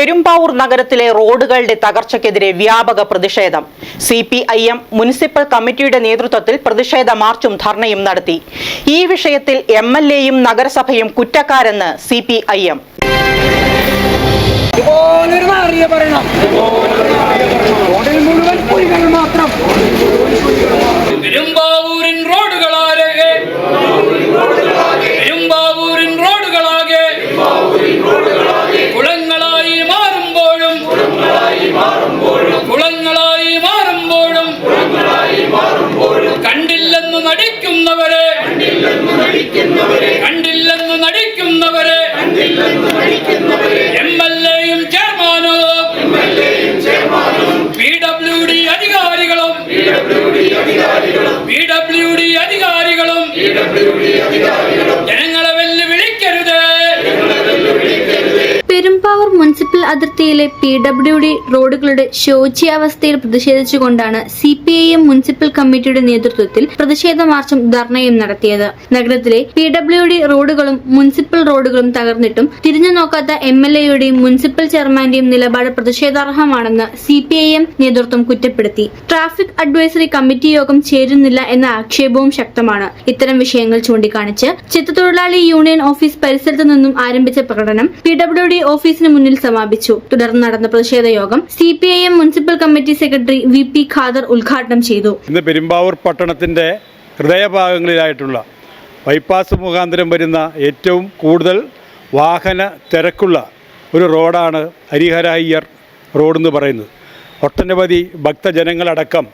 പെരുമ്പാവൂർ നഗരത്തിലെ റോഡുകളുടെ തകർച്ചയ്ക്കെതിരെ വ്യാപക പ്രതിഷേധം. C P I M municipal കമ്മിറ്റിയുടെ നേതൃത്വത്തിൽ പ്രതിഷേധ മാർച്ചും ധർണയും നടത്തി. ഈ വിഷയത്തിൽ എം എൽ എയും നഗരസഭയും കുറ്റക്കാരെന്ന് സി പി ഐ എം മാത്രം. കണ്ടില്ലെന്ന് നടിക്കുന്നവരെ. കണ്ടില്ലെന്ന് നടിക്കുന്നവരെ. എം എൽ എയും ചെയർമാനും. പി ഡബ്ല്യു ഡി അധികാരികളും. പി ഡബ്ല്യു ഡി അധികാരികളും. അതിർത്തിയിലെ പി ഡബ്ല്യു ഡി റോഡുകളുടെ ശോച്യാവസ്ഥയിൽ പ്രതിഷേധിച്ചുകൊണ്ടാണ് C P I M municipal കമ്മിറ്റിയുടെ നേതൃത്വത്തിൽ പ്രതിഷേധ മാർച്ചും ധർണയും നടത്തിയത്. നഗരത്തിലെ പി ഡബ്ല്യു ഡി റോഡുകളും മുനിസിപ്പൽ റോഡുകളും തകർന്നിട്ടും തിരിഞ്ഞു നോക്കാത്ത എം എൽ എയുടെയും മുനിസിപ്പൽ ചെയർമാന്റെയും നിലപാട് പ്രതിഷേധാർഹമാണെന്ന് സി പി ഐ എം നേതൃത്വം കുറ്റപ്പെടുത്തി. ട്രാഫിക് അഡ്വൈസറി കമ്മിറ്റി യോഗം ചേരുന്നില്ല എന്ന ആക്ഷേപവും ശക്തമാണ്. ഇത്തരം വിഷയങ്ങൾ ചൂണ്ടിക്കാണിച്ച് ചിത്രത്തൊഴിലാളി യൂണിയൻ ഓഫീസ് പരിസരത്ത് നിന്നും ആരംഭിച്ച പ്രകടനം പി ഡബ്ല്യു ഡി ഓഫീസിന് മുന്നിൽ സമാപിച്ചു. തുടർന്ന് നടന്ന പ്രതിഷേധ യോഗം C P I M municipal committee secretary V P Khader ഉദ്ഘാടനം ചെയ്തു. ഇന്ന് പെരുമ്പാവൂർ പട്ടണത്തിന്റെ ഹൃദയഭാഗങ്ങളിലായിട്ടുള്ള ബൈപ്പാസ് മുഖാന്തരം വരുന്ന ഏറ്റവും കൂടുതൽ വാഹന തിരക്കുള്ള ഒരു റോഡാണ് ഹരിഹര അയ്യർ എന്ന് പറയുന്നത്. ഒട്ടനവധി ഭക്തജനങ്ങളടക്കം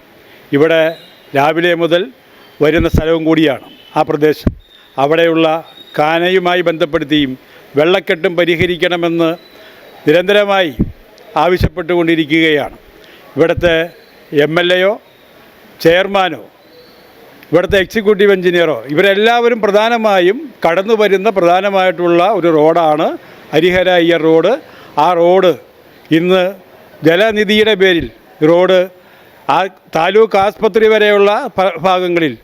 ഇവിടെ രാവിലെ മുതൽ വരുന്ന സ്ഥലവും കൂടിയാണ് ആ പ്രദേശം. അവിടെയുള്ള കാനയുമായി ബന്ധപ്പെടുത്തിയും വെള്ളക്കെട്ടും പരിഹരിക്കണമെന്ന് നിരന്തരമായി ആവശ്യപ്പെട്ടുകൊണ്ടിരിക്കുകയാണ്. ഇവിടുത്തെ എം എൽ എയോ ചെയർമാനോ ഇവിടുത്തെ എക്സിക്യൂട്ടീവ് എഞ്ചിനീയറോ ഇവരെല്ലാവരും പ്രധാനമായും കടന്നു വരുന്ന പ്രധാനമായിട്ടുള്ള ഒരു റോഡാണ് ഹരിഹര അയ്യർ റോഡ്. ആ റോഡ് ഇന്ന് ജലനിധിയുടെ പേരിൽ റോഡ് ആ താലൂക്ക് ആസ്പത്രി വരെയുള്ള ഭാഗങ്ങളിൽ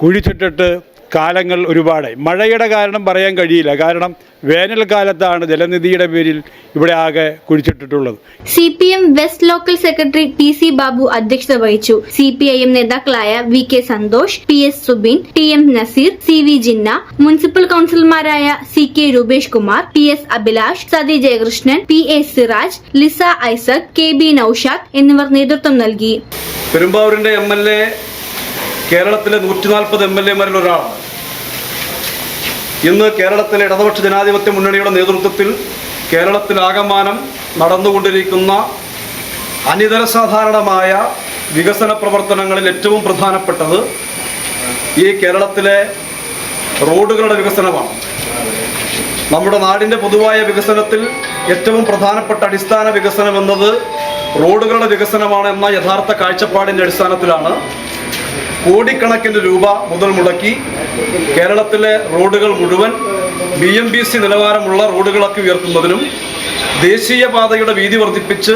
കുഴിച്ചിട്ടിട്ട് കാലങ്ങൾ ഒരുപാട് മഴയുടെ കാരണം പറയാൻ കഴിയില്ല. കാരണം വേനൽക്കാലത്താണ് ജലനിധിയുടെ പേരിൽ ഇവിടെ ആകെ കുഴിച്ചിട്ടിട്ടുള്ളത്. C P M west local secretary T C Babu അധ്യക്ഷത വഹിച്ചു. സി പി ഐ എം നേതാക്കളായ V K Santhosh P S Subin T M Nazeer C V Jinna municipal കൌൺസിലർമാരായ C K Rupesh Kumar P S Abhilash Sathi Jayakrishnan P A Siraj Lisa Isaac K B Noushad എന്നിവർ നേതൃത്വം നൽകി. പെരുമ്പാവൂരിന്റെ M L A കേരളത്തിലെ നൂറ്റി നാൽപ്പത് M L എമാരിൽ ഒരാളാണ്. ഇന്ന് കേരളത്തിലെ ഇടതുപക്ഷ ജനാധിപത്യ മുന്നണിയുടെ നേതൃത്വത്തിൽ കേരളത്തിലാകമാനം നടന്നുകൊണ്ടിരിക്കുന്ന അനിതര സാധാരണമായ വികസന പ്രവർത്തനങ്ങളിൽ ഏറ്റവും പ്രധാനപ്പെട്ടത് ഈ കേരളത്തിലെ റോഡുകളുടെ വികസനമാണ്. നമ്മുടെ നാടിന്റെ പൊതുവായ വികസനത്തിൽ ഏറ്റവും പ്രധാനപ്പെട്ട അടിസ്ഥാന വികസനം എന്നത് റോഡുകളുടെ വികസനമാണ് എന്ന യഥാർത്ഥ കാഴ്ചപ്പാടിന്റെ അടിസ്ഥാനത്തിലാണ് കോടിക്കണക്കിന് രൂപ മുതൽ മുടക്കി കേരളത്തിലെ റോഡുകൾ മുഴുവൻ ബി എം ബി സി നിലവാരമുള്ള റോഡുകളൊക്കെ ഉയർത്തുന്നതിനും ദേശീയപാതയുടെ വീതി വർദ്ധിപ്പിച്ച്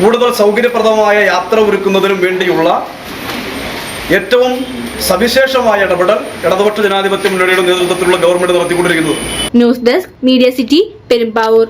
കൂടുതൽ സൗകര്യപ്രദമായ യാത്ര ഒരുക്കുന്നതിനും വേണ്ടിയുള്ള ഏറ്റവും സവിശേഷമായ ഇടപെടൽ ഇടതുപക്ഷ ജനാധിപത്യ മുന്നണിയുടെ നേതൃത്വത്തിലുള്ള ഗവൺമെന്റ് നടത്തിക്കൊണ്ടിരിക്കുന്നത് news desk media city Perumbavoor.